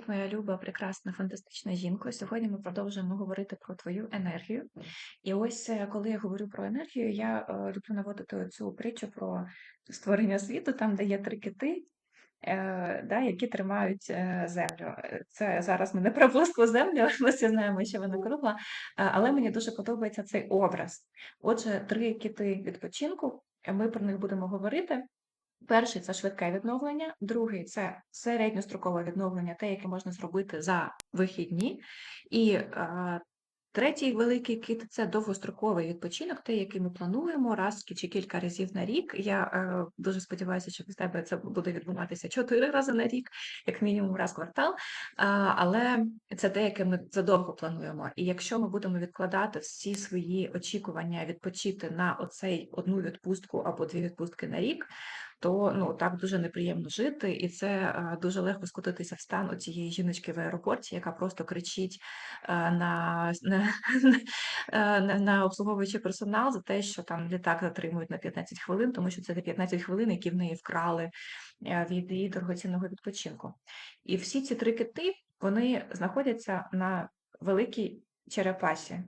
Привіт, моя люба, прекрасна, фантастична жінко. Сьогодні ми продовжуємо говорити про твою енергію. І ось е, коли я говорю про енергію, я е, люблю наводити цю притчу про створення світу, там, де є три кити, е, да, які тримають землю. Це зараз ми не про плоску землю, ми всі знаємо, що вона кругла, але мені дуже подобається цей образ. Отже, три кити відпочинку. Ми про них будемо говорити. Перший це швидке відновлення, другий це середньострокове відновлення, те, яке можна зробити за вихідні. І е, третій великий кит це довгостроковий відпочинок, те, який ми плануємо раз чи кілька разів на рік. Я е, дуже сподіваюся, що в тебе це буде відбуватися чотири рази на рік, як мінімум раз в квартал. А, але це те, яке ми задовго плануємо. І якщо ми будемо відкладати всі свої очікування відпочити на оцей одну відпустку або дві відпустки на рік, то ну так дуже неприємно жити, і це е, дуже легко скотитися в стан цієї жіночки в аеропорті, яка просто кричить е, на, на, е, на, на обслуговуючий персонал за те, що там літак затримують на 15 хвилин, тому що це ті 15 хвилин, які в неї вкрали від її дорогоцінного відпочинку. І всі ці три кити вони знаходяться на великій черепасі.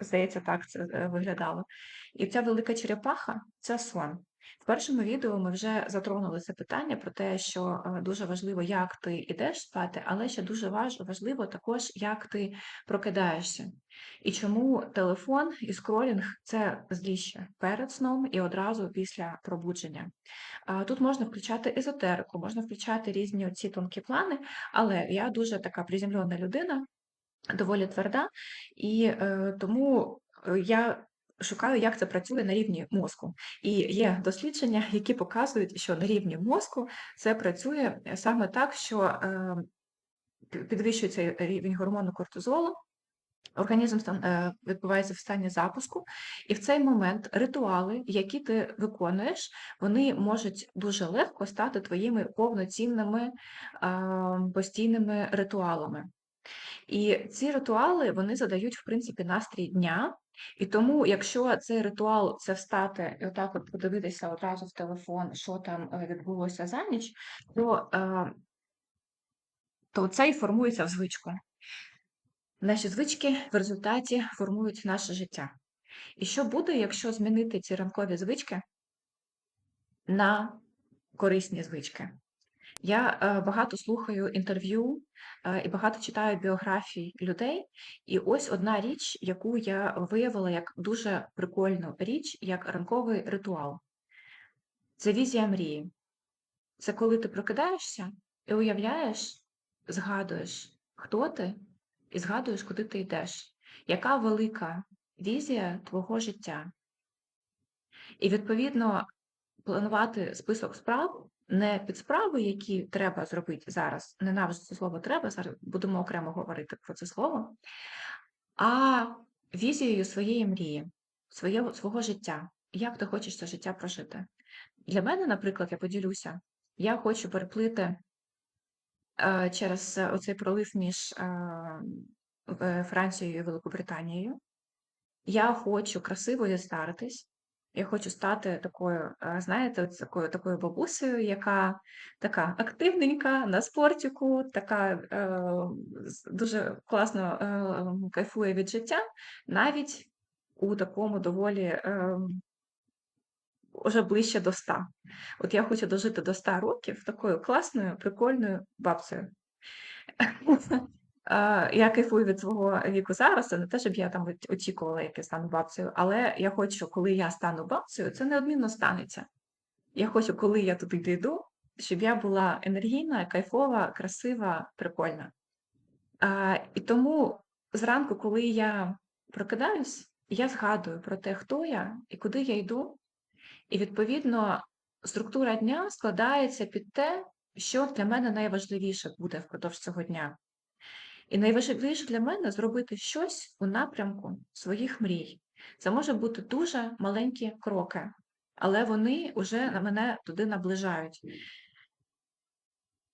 Здається, так це виглядало. І ця велика черепаха це сон. В першому відео ми вже затронули це питання про те, що е, дуже важливо, як ти йдеш спати, але ще дуже важливо також, як ти прокидаєшся. І чому телефон і скролінг це зліще перед сном і одразу після пробудження. Тут можна включати езотерику, можна включати різні оці тонкі плани, але я дуже така приземлена людина, доволі тверда, і е, тому е, я шукаю, як це працює на рівні мозку. І є дослідження, які показують, що на рівні мозку це працює саме так, що е, підвищується рівень гормону кортизолу. Організм е, відбувається в стані запуску, і в цей момент ритуали, які ти виконуєш, вони можуть дуже легко стати твоїми повноцінними постійними ритуалами. І ці ритуали вони задають, в принципі, настрій дня. І тому, якщо цей ритуал це встати і отак от подивитися одразу в телефон, що там е, відбулося за ніч, то, е, то це і формується в звичку. Наші звички в результаті формують наше життя. І що буде, якщо змінити ці ранкові звички на корисні звички? Я е, багато слухаю інтерв'ю е, і багато читаю біографій людей. І ось одна річ, яку я виявила як дуже прикольну річ, як ранковий ритуал. Це візія мрії. Це коли ти прокидаєшся і уявляєш, згадуєш, хто ти, і згадуєш, куди ти йдеш. Яка велика візія твого життя? І відповідно планувати список справ не під справи, які треба зробити зараз. Ненавиджу це слово треба, зараз будемо окремо говорити про це слово, а візією своєї мрії, своє, свого життя. Як ти хочеш це життя прожити? Для мене, наприклад, я поділюся, я хочу переплити е, через е, оцей пролив між е, Францією і Великобританією. Я хочу красиво зістаритись. Я хочу стати такою, знаєте, такою, такою бабусею, яка така активненька на спортику, така е, дуже класно е, кайфує від життя, навіть у такому доволі е, уже ближче до 100. От я хочу дожити до 100 років такою класною, прикольною бабцею. Я кайфую від свого віку зараз, це не те, щоб я там очікувала, як я стану бабцею, але я хочу, коли я стану бабцею, це неодмінно станеться. Я хочу, коли я туди дійду, щоб я була енергійна, кайфова, красива, прикольна. А, і тому зранку, коли я прокидаюсь, я згадую про те, хто я і куди я йду. І відповідно структура дня складається під те, що для мене найважливіше буде впродовж цього дня. І найважливіше для мене зробити щось у напрямку своїх мрій. Це може бути дуже маленькі кроки, але вони вже мене туди наближають.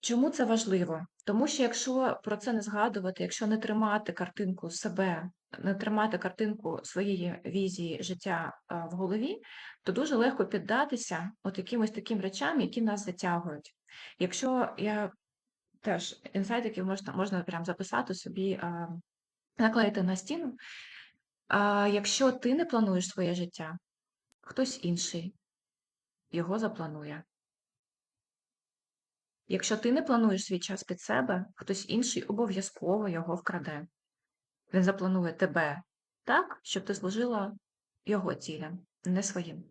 Чому це важливо? Тому що якщо про це не згадувати, якщо не тримати картинку себе, не тримати картинку своєї візії життя в голові, то дуже легко піддатися от якимось таким речам, які нас затягують. Якщо я теж інсайт, який можна можна прям записати собі, наклеїти на стіну. А, Якщо ти не плануєш своє життя, хтось інший його запланує. Якщо ти не плануєш свій час під себе, хтось інший обов'язково його вкраде. Він запланує тебе так, щоб ти служила його цілям, не своїм,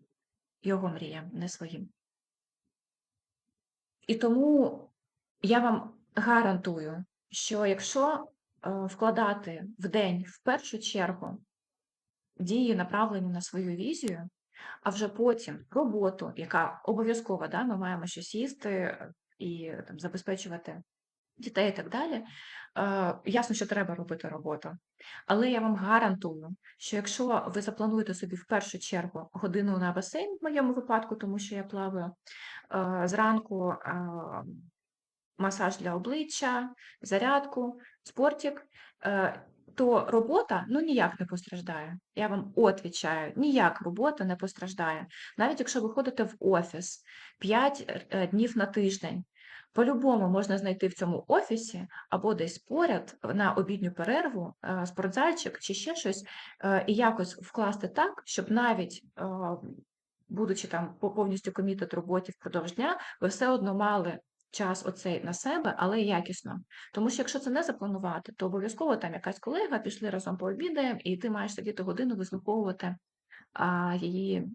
його мріям, не своїм. І тому я вам гарантую, що якщо е, вкладати в день в першу чергу дії, направлені на свою візію, а вже потім роботу, яка обов'язкова, да, ми маємо щось їсти і там, забезпечувати дітей і так далі. Е, Ясно, що треба робити роботу. Але я вам гарантую, що якщо ви заплануєте собі в першу чергу годину на басейн, в моєму випадку, тому що я плаваю е, зранку. Е, Масаж для обличчя, зарядку, спортик, е, то робота ну ніяк не постраждає. Я вам отвічаю, ніяк робота не постраждає. Навіть якщо ви ходите в офіс 5 е, днів на тиждень, по-любому можна знайти в цьому офісі або десь поряд на обідню перерву, е, спортзальчик чи ще щось, е, і якось вкласти так, щоб навіть. Будучи там повністю комітет роботі впродовж дня, ви все одно мали час оцей на себе, але якісно. Тому що якщо це не запланувати, то обов'язково там якась колега пішли разом пообідаємо, і ти маєш сидіти годину вислуховувати а, її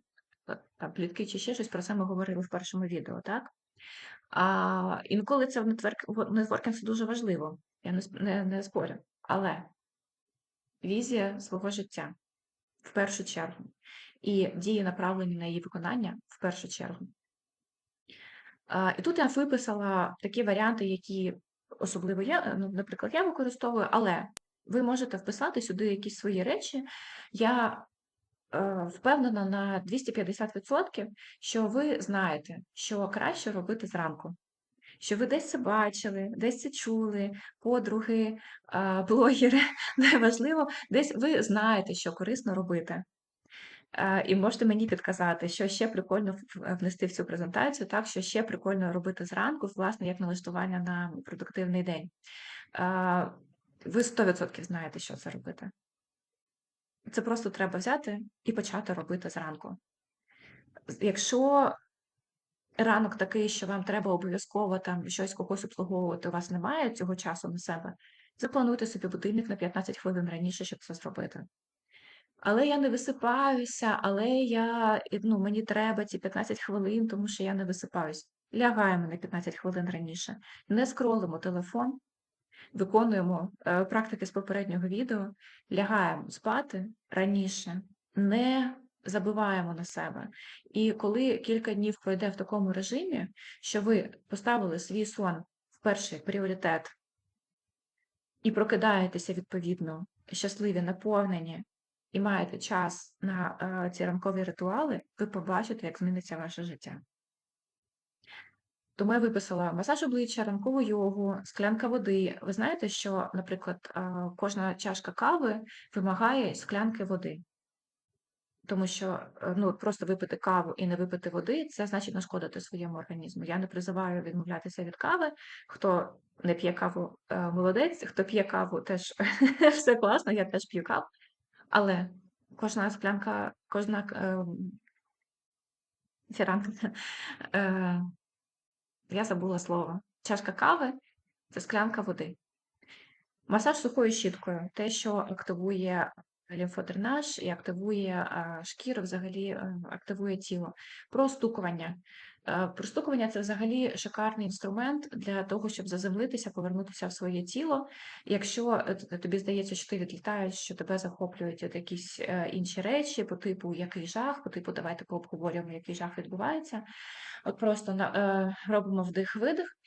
е, там, плітки чи ще щось, про це ми говорили в першому відео, так? А інколи це в нетворкінг це дуже важливо, я не, не, не спорю. Але візія свого життя в першу чергу, і дії направлені на її виконання в першу чергу. І тут я виписала такі варіанти, які особливо я, ну, наприклад, я використовую, але ви можете вписати сюди якісь свої речі. Я е, впевнена на 250%, що ви знаєте, що краще робити зранку. Що ви десь це бачили, десь це чули, подруги, блогери, неважливо, десь ви знаєте, що корисно робити. І можете мені підказати, що ще прикольно внести в цю презентацію, так, що ще прикольно робити зранку, власне, як налаштування на продуктивний день. Ви 100% знаєте, що це робити. Це просто треба взяти і почати робити зранку. Якщо ранок такий, що вам треба обов'язково там щось когось обслуговувати, у вас немає цього часу на себе, заплануйте собі будильник на 15 хвилин раніше, щоб це зробити. Але я не висипаюся, але я, ну, мені треба ці 15 хвилин, тому що я не висипаюсь. Лягаємо на 15 хвилин раніше, не скролимо телефон, виконуємо е, практики з попереднього відео, лягаємо спати раніше, не забиваємо на себе. І коли кілька днів пройде в такому режимі, що ви поставили свій сон в перший пріоритет і прокидаєтеся відповідно щасливі, наповнені і маєте час на е, ці ранкові ритуали, ви побачите, як зміниться ваше життя. Тому я виписала масаж обличчя, ранкову йогу, склянка води. Ви знаєте, що, наприклад, е, кожна чашка кави вимагає склянки води. Тому що е, ну, просто випити каву і не випити води це значить нашкодити своєму організму. Я не призиваю відмовлятися від кави. Хто не п'є каву, молодець, хто п'є каву, теж все класно, я теж п'ю каву. Але кожна склянка, кожна е, фіранка, е, я забула слово. Чашка кави це склянка води. Масаж сухою щіткою те, що активує лімфодренаж і активує е, шкіру, взагалі е, активує тіло. Простукування. Е, простукування це взагалі шикарний інструмент для того, щоб заземлитися, повернутися в своє тіло. Якщо е, тобі здається, що ти відлітаєш, що тебе захоплюють от якісь е, інші речі, по типу який жах, по типу давайте пообговорюємо, який жах відбувається. От просто робимо вдих-видих,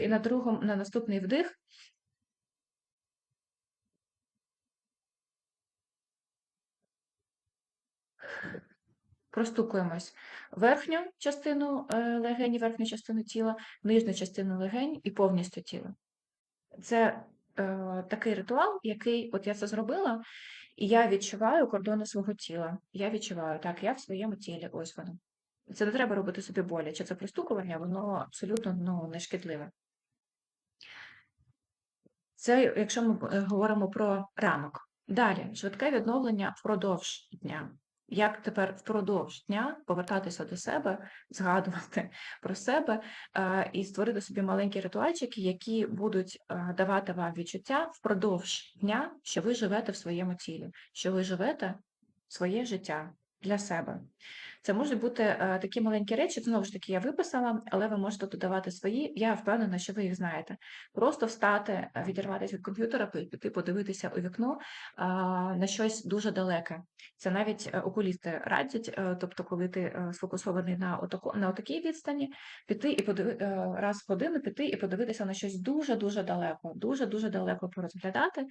і на другому, на наступний вдих. Простукуємось верхню частину е, легені, верхню частину тіла, нижню частину легень і повністю тіло. Це е, такий ритуал, який от я це зробила, і я відчуваю кордони свого тіла. Я відчуваю, так, я в своєму тілі, ось воно. Це не треба робити собі боляче. Це простукування, воно абсолютно ну, не шкідливе. Це якщо ми е, говоримо про ранок. Далі швидке відновлення впродовж дня. Як тепер впродовж дня повертатися до себе, згадувати про себе е, і створити собі маленькі ритуальчики, які будуть е, давати вам відчуття впродовж дня, що ви живете в своєму тілі, що ви живете своє життя для себе. Це можуть бути е, такі маленькі речі, знову ж таки, я виписала, але ви можете додавати свої. Я впевнена, що ви їх знаєте. Просто встати, е, відірватися від комп'ютера, піти подивитися у вікно на щось дуже далеке. Це навіть е, окулісти радять, тобто, коли ти сфокусований на отако, на отакій відстані, піти і подиви, е, раз в годину піти і подивитися на щось дуже-дуже далеко, дуже-дуже далеко порозглядати,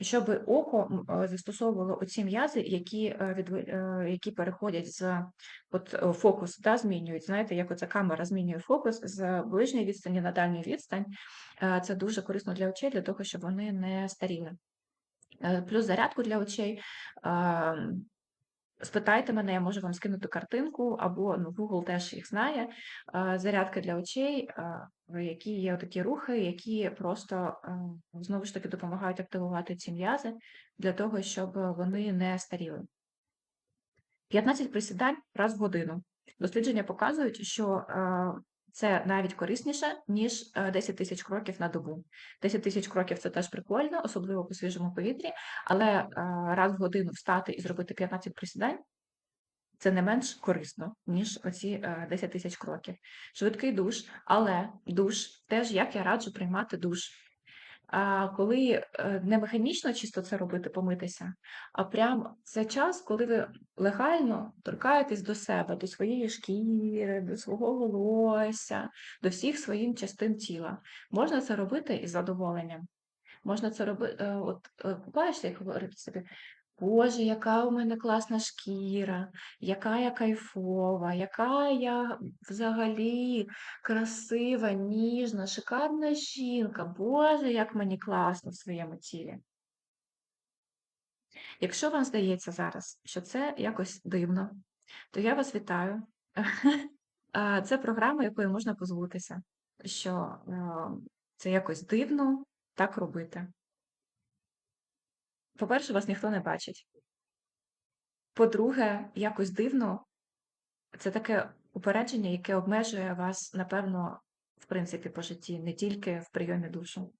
щоб око застосовувало оці м'язи, які, е, які переходять з от е, фокус, да, змінюють. Знаєте, як оця камера змінює фокус з ближньої відстані на дальню відстань. Е, Це дуже корисно для очей, для того, щоб вони не старіли. Е, Плюс зарядку для очей. е, Спитайте мене, я можу вам скинути картинку, або ну, Google теж їх знає. Е, Зарядка для очей, е, які є такі рухи, які просто е, знову ж таки допомагають активувати ці м'язи для того, щоб вони не старіли. 15 присідань раз в годину. Дослідження показують, що е, це навіть корисніше, ніж е, 10 тисяч кроків на добу. 10 тисяч кроків це теж прикольно, особливо по свіжому повітрі, але е, раз в годину встати і зробити 15 присідань це не менш корисно, ніж оці е, 10 тисяч кроків. Швидкий душ, але душ теж як я раджу приймати душ. Коли е, не механічно чисто це робити, помитися, а прям це час, коли ви легально торкаєтесь до себе, до своєї шкіри, до свого волосся, до всіх своїх частин тіла. Можна це робити із задоволенням. Можна це робити, от купаєшся бачите, як говорити собі, Боже, яка у мене класна шкіра, яка я кайфова, яка я взагалі красива, ніжна, шикарна жінка. Боже, як мені класно в своєму тілі. Якщо вам здається зараз, що це якось дивно, то я вас вітаю. Це програма, якою можна позбутися, що це якось дивно так робити. По-перше, вас ніхто не бачить. По-друге, якось дивно це таке упередження, яке обмежує вас, напевно, в принципі, по житті, не тільки в прийомі душу.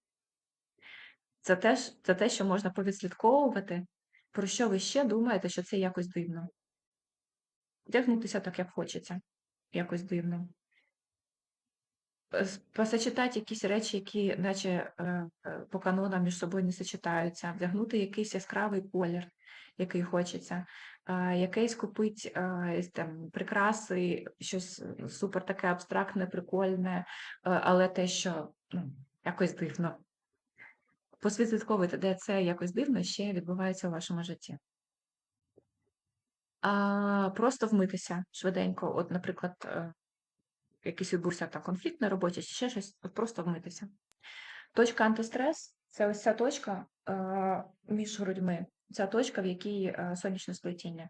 Це теж це те, що можна повідслідковувати, про що ви ще думаєте, що це якось дивно. Вдягнутися так, як хочеться, якось дивно. Посочетати якісь речі, які, наче е, е, по канонам між собою не сочетаються, вдягнути якийсь яскравий колір, який хочеться, е, якийсь купить там прикраси, щось супер таке абстрактне, прикольне, але те, що ну, якось дивно. Посвідковуйте, де це якось дивно ще відбувається у вашому житті. А, просто вмитися швиденько, от, наприклад, якийсь відбувся там конфлікт на роботі, чи ще щось, от просто вмитися. Точка антистрес це ось ця точка е, між грудьми, ця точка, в якій е, сонячне сплетіння.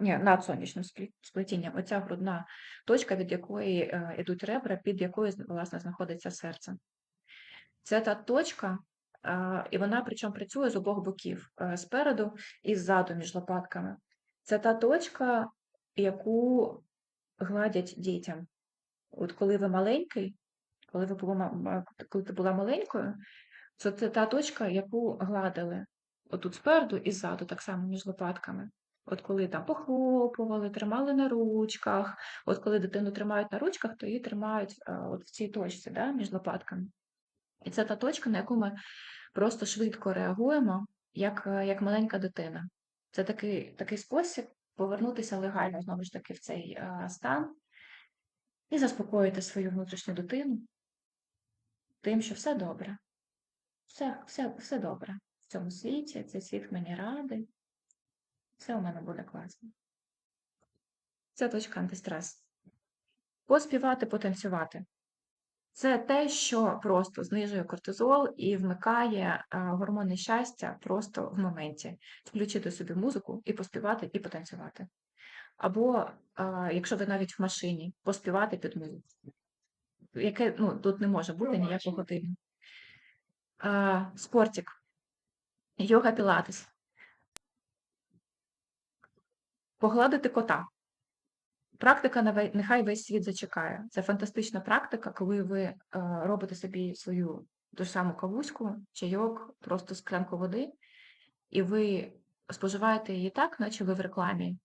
Ні, над сонячним сплетінням. Оця грудна точка, від якої е, йдуть ребра, під якою власне знаходиться серце. Це та точка, е, і вона причому працює з обох боків, спереду і ззаду між лопатками. Це та точка, яку гладять дітям. От коли ви маленький, коли ви була, коли ти була маленькою, це та точка, яку гладили. Отут спереду і ззаду, так само між лопатками. От коли там похлопували, тримали на ручках, от коли дитину тримають на ручках, то її тримають е, от в цій точці, да, між лопатками. І це та точка, на яку ми просто швидко реагуємо, як, е, як маленька дитина. Це такий, такий спосіб повернутися легально знову ж таки в цей е, стан і заспокоїти свою внутрішню дитину тим, що все добре. Все, все, все добре в цьому світі, цей світ мені радий, все у мене буде класно. Це точка антистрес. Поспівати, потанцювати. Це те, що просто знижує кортизол і вмикає е, гормони щастя просто в моменті. Включити собі музику і поспівати, і потанцювати. Або, е, якщо ви навіть в машині, поспівати під музику. Яке, ну, тут не може бути ніякого диму. Спортик, йога пілатес, погладити кота. Практика «Наве- нехай весь світ зачекає. Це фантастична практика, коли ви е, робите собі свою ту ж саму кавуську, чайок, просто склянку води, і ви споживаєте її так, наче ви в рекламі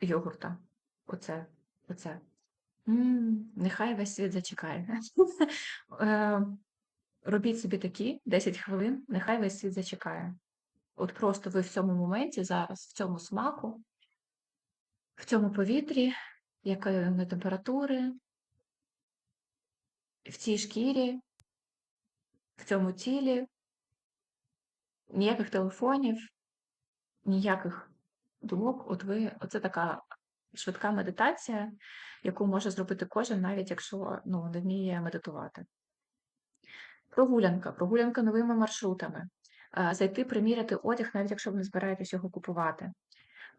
йогурта. Оце, оце. М, нехай весь світ зачекає. Е, Робіть собі такі 10 хвилин, нехай весь світ зачекає. От просто ви в цьому моменті зараз, в цьому смаку, в цьому повітрі, якої температури, в цій шкірі, в цьому тілі, ніяких телефонів, ніяких думок. От ви, оце така швидка медитація, яку може зробити кожен, навіть якщо ну, не вміє медитувати. Прогулянка, прогулянка новими маршрутами. Е, Зайти приміряти одяг, навіть якщо ви не збираєтесь його купувати.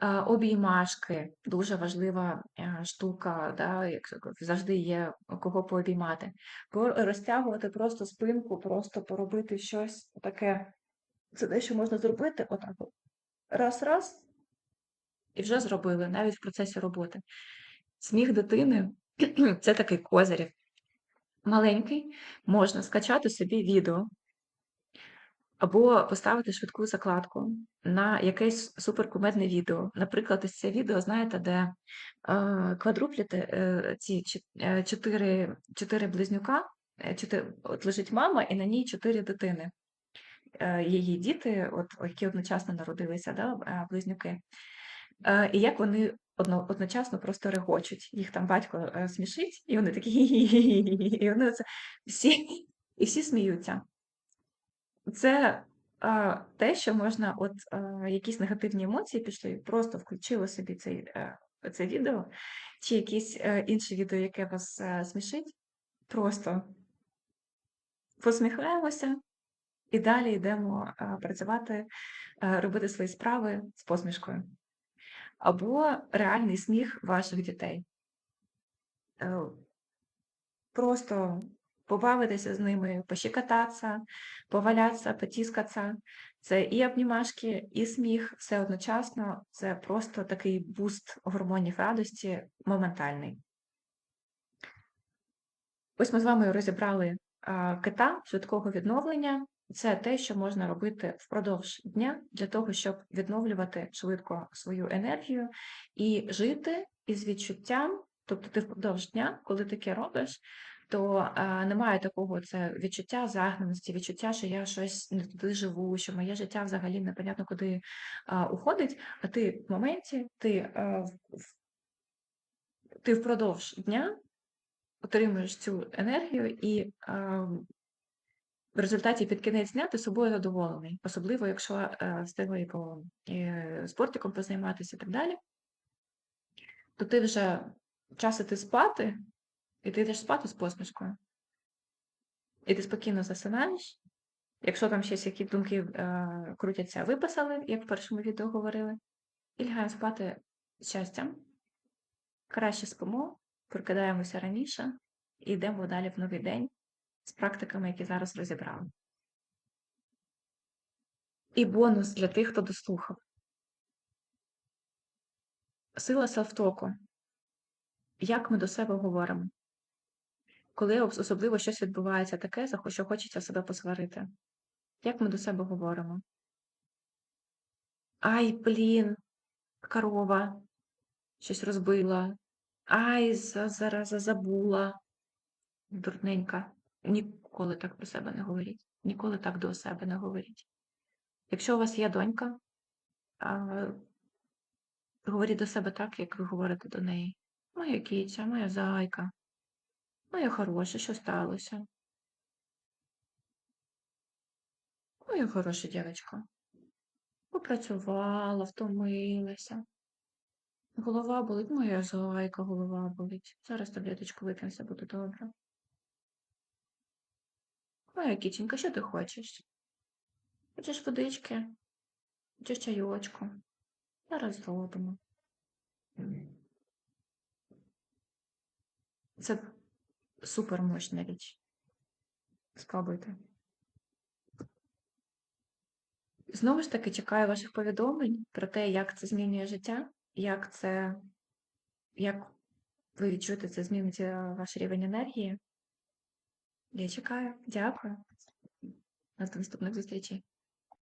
Е, Обіймашки дуже важлива е, штука, да, як завжди є кого пообіймати. Розтягувати просто спинку, просто поробити щось таке. Це те, що можна зробити отак. Раз, раз, і вже зробили, навіть в процесі роботи. Сміх дитини це такий козирів. Маленький, можна скачати собі відео або поставити швидку закладку на якесь суперкумедне відео. Наприклад, ось це відео, знаєте, де е, квадрупліти, е, ці е, чотири, чотири близнюка, е, чотири, от лежить мама, і на ній чотири дитини. Е, Її діти, от, які одночасно народилися, да, близнюки. Е, І як вони одно, одночасно просто регочуть. Їх там батько смішить, і вони такі і вони оце всі, і всі сміються. Це а, те, що можна, от а, якісь негативні емоції пішли, просто включили собі цей, е, це відео, чи якесь е, інше відео, яке вас е, смішить, просто посміхаємося і далі йдемо а, працювати, е, робити свої справи з посмішкою. Або реальний сміх ваших дітей. Е, Просто побавитися з ними, пощекотатися, повалятися, потіскатися. Це і обнімашки, і сміх, все одночасно. Це просто такий буст гормонів радості моментальний. Ось ми з вами розібрали кита швидкого відновлення. Це те, що можна робити впродовж дня для того, щоб відновлювати швидко свою енергію і жити із відчуттям, тобто ти впродовж дня, коли таке робиш, то а, немає такого це відчуття загнаності, відчуття, що я щось не туди живу, що моє життя взагалі непонятно куди а, уходить, а ти в моменті, ти, в- ти впродовж дня отримуєш цю енергію і в результаті під кінець дня ти собою задоволений, особливо якщо е, встигли по е, спортиком позайматися і так далі, то ти вже час іти спати, і ти йдеш спати з посмішкою. І ти спокійно засинаєш. Якщо там ще які думки е, крутяться, виписали, як в першому відео говорили, і лягаємо спати з щастям. Краще спимо, прокидаємося раніше і йдемо далі в новий день з практиками, які зараз розібрали. І бонус для тих, хто дослухав. Сила селфтоку. Як ми до себе говоримо? Коли особливо щось відбувається таке, за що хочеться себе посварити. Як ми до себе говоримо? Ай, блін, корова, щось розбила. Ай, за- зараза забула. Дурненька. Ніколи так про себе не говоріть. Ніколи так до себе не говоріть. Якщо у вас є донька, говоріть до себе так, як ви говорите до неї. Моя киця, моя зайка, моя хороша, що сталося? Моя хороша дівчинка. Попрацювала, втомилася. Голова болить, моя зайка, голова болить. Зараз таблеточку вип'ємо, все буде добре. Моя кіченька, що ти хочеш? Хочеш водички? Хочеш чайочку? Зараз зробимо. Це супер мощна річ. Спробуйте. Знову ж таки, чекаю ваших повідомлень про те, як це змінює життя, як це, як ви відчуєте, це змінить е, ваш рівень енергії. Я чекаю. Дякую. До наступних зустрічей.